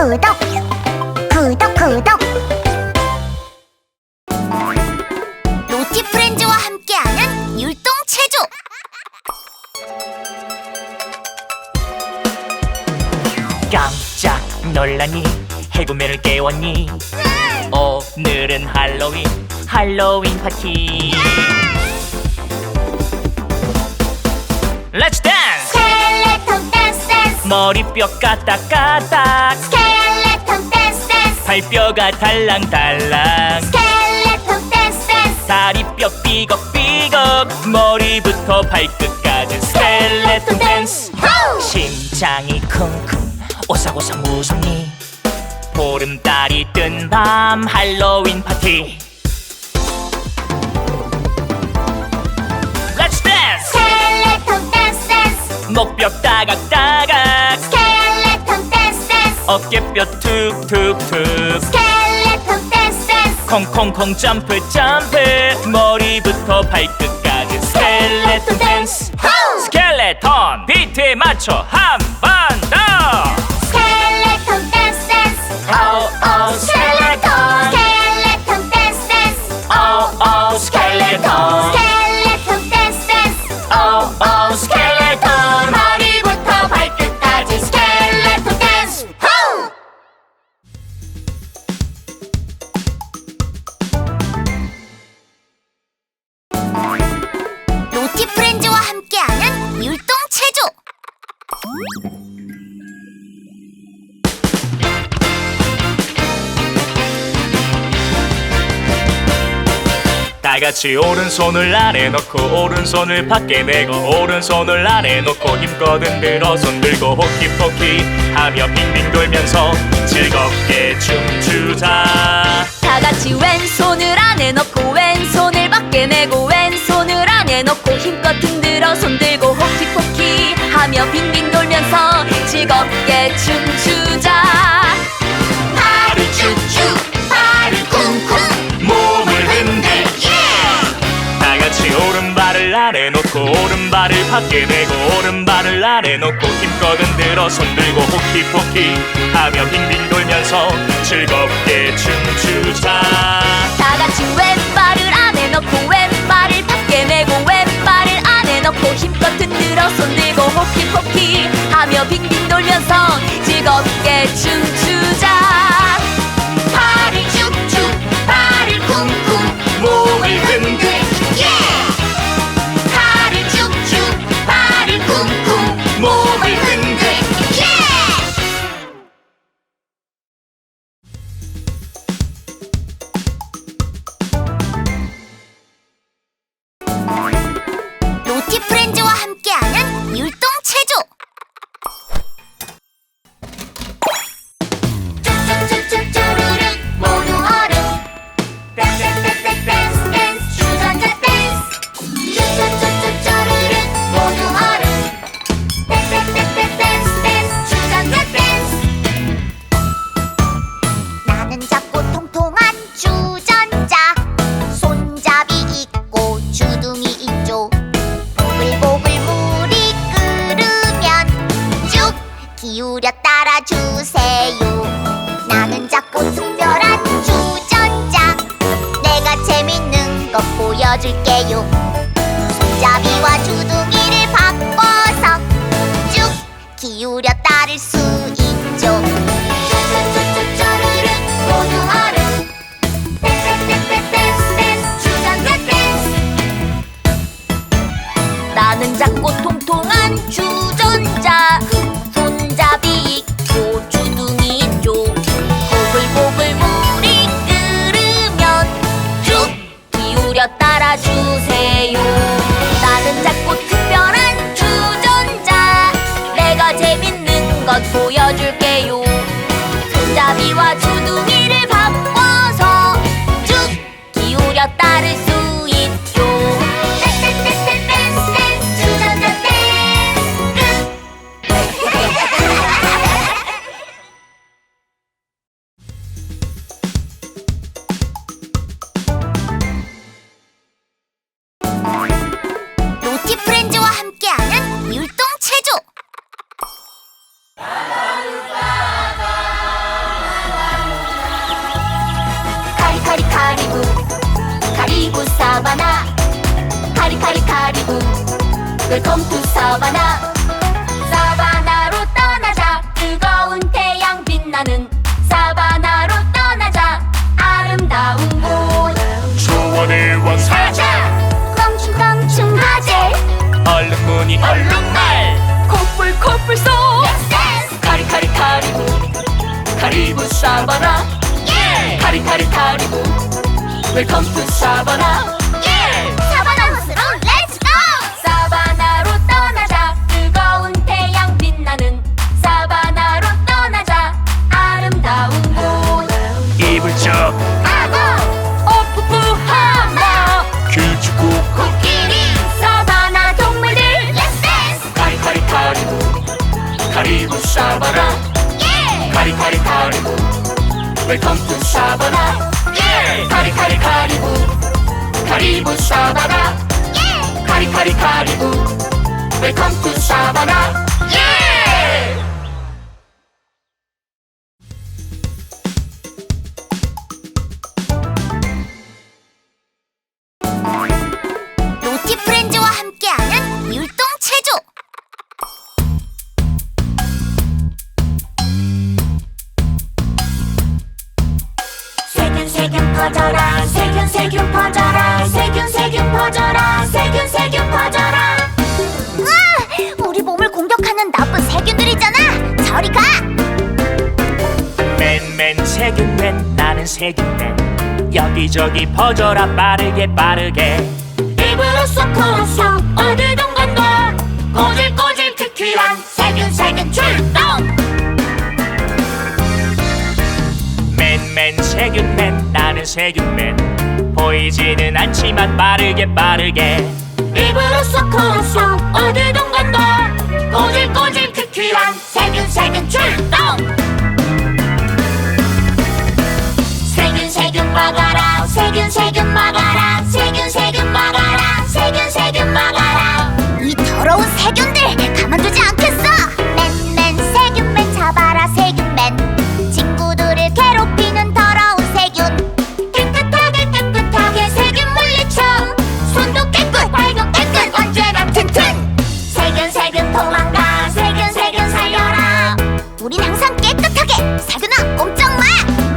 구독 구독 구독. 로티 프렌즈와 함께하는 율동 체조. 깜짝 놀라니 해구매를 깨웠니? 오늘은 할로윈 할로윈 파티. 댄스 스켈레톤 댄스 댄스 머리 뼈 까딱까딱. 스켈레톤 댄스 댄스 발뼈가 달랑달랑. 스켈레톤 댄스. 댄스 다리뼈 삐걱삐걱. 머리부터 발끝까지 스켈레톤 댄스. 호우! 심장이 쿵쿵. 오싹오싹 무섭니? 보름달이 뜬 밤 할로윈 파티. 렛츠 댄스 스켈레톤 댄스. 댄스 목뼈 따각따 어깨뼈 툭툭툭. 스켈레톤 댄스. 댄스 콩콩콩 점프 점프. 머리부터 발끝까지. 스켈레톤 댄스. 호우! 스켈레톤. 비트에 맞춰. 한 율동 체조. 다 같이 오른손을 아래 놓고 오른손을 밖에 내고 오른손을 아래 놓고 힘껏 흔들어 손 들고 호키포키 하며 빙빙 돌면서 즐겁게 춤추자. 다 같이 왼손을 안에 넣고 왼손을 밖에 내고 왼 안에 넣고 힘껏 흔들어 손 들고 호키포키 하며 빙빙 돌면서 즐겁게 춤추자. 팔을 쭉쭉 팔을 쿵쿵. 몸을 흔들 예! 다 같이 오른발을 아래 놓고 오른발을 밖에 내고 오른발을 아래 놓고 힘껏 흔들어 손 들고 호키포키 하며 빙빙 돌면서 즐겁게 춤추자. 다 같이 왼발을 안에 넣고 내고 넣고 힘껏 흔들어 손 들고 호키포키 하며 빙빙 기울여 따를 수 있죠 보여줄게요 웰컴 투 사바나. 사바나로 떠나자. 뜨거운 태양 빛나는 사바나로 떠나자. 아름다운 곳. 초원의 왕사자. 껑충껑충하제 얼른 문이 얼른 말. 코뿔 코뿔 소 카리카리 카리부 카리부 사바나. 카리카리 카리부 투 카리부 사바나 카리카리 카리부 웰컴 투 사바나 카리카 세균세균 퍼져라 세균 세균 퍼져라 세균 세균 퍼져라. 으아! 우리 몸을 공격하는 나쁜 세균들이잖아. 저리 가! 맨맨 세균맨 나는 세균맨. 여기저기 퍼져라 빠르게 빠르게. 입으로 쏙쏙 어디든 간다 꼬질꼬질 퀴퀴한 세균 세균 출동. 맨맨 세균맨 나는 세균맨 보이지는 않지만 빠르게 빠르게. 입으로 쏙쏙 어디든 간다. 꼬질꼬질 퀴퀴한 세균 세균 출동 떳떳하게 사그나 엄청 마!